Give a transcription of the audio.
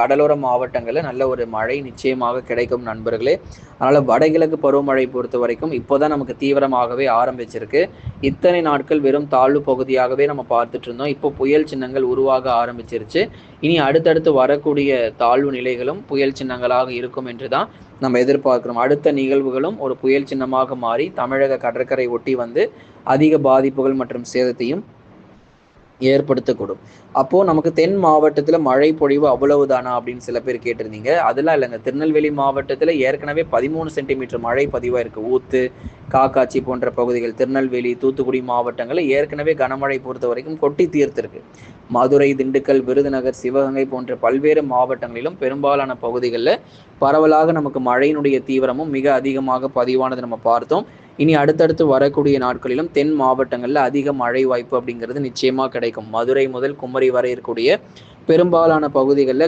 கடலோர மாவட்டங்களில் நல்ல ஒரு மழை நிச்சயமாக கிடைக்கும் நண்பர்களே. அதனால் வடகிழக்கு பருவமழை பொறுத்த வரைக்கும் இப்போதான் நமக்கு தீவிரமாகவே ஆரம்பிச்சிருக்கு. இத்தனை நாட்கள் வெறும் தாழ்வு பகுதியாகவே நம்ம பார்த்துட்டு இருந்தோம். இப்போ புயல் சின்னங்கள் உருவாக ஆரம்பிச்சிருச்சு. இனி அடுத்தடுத்து வரக்கூடிய தாழ்வு நிலைகளும் புயல் சின்னங்களாக இருக்கும் என்று தான் நம்ம எதிர்பார்க்கிறோம். அடுத்த நிகழ்வுகளும் ஒரு புயல் சின்னமாக மாறி தமிழக கடற்கரை ஒட்டி வந்து அதிக பாதிப்புகள் மற்றும் சேதத்தையும் ஏற்படுத்தக்கூடும். அப்போ நமக்கு தென் மாவட்டத்துல மழை பொழிவு அவ்வளவுதானா அப்படின்னு சில பேர் கேட்டிருந்தீங்க. அதெல்லாம் இல்லைங்க. திருநெல்வேலி மாவட்டத்துல ஏற்கனவே பதிமூணு சென்டிமீட்டர் மழை பதிவா இருக்கு. ஊத்து காக்காட்சி போன்ற பகுதிகள் திருநெல்வேலி தூத்துக்குடி மாவட்டங்கள்ல ஏற்கனவே கனமழை பொறுத்த வரைக்கும் கொட்டி தீர்த்திருக்கு. மதுரை திண்டுக்கல் விருதுநகர் சிவகங்கை போன்ற பல்வேறு மாவட்டங்களிலும் பெரும்பாலான பகுதிகளில் பரவலாக நமக்கு மழையினுடைய தீவிரமும் மிக அதிகமாக பதிவானது நம்ம பார்த்தோம். இனி அடுத்தடுத்து வரக்கூடிய நாட்களிலும் தென் மாவட்டங்களில் அதிக மழை வாய்ப்பு அப்படிங்கிறது நிச்சயமாக கிடைக்கும். மதுரை முதல் குமரி வரை இருக்கக்கூடிய பெரும்பாலான பகுதிகளில்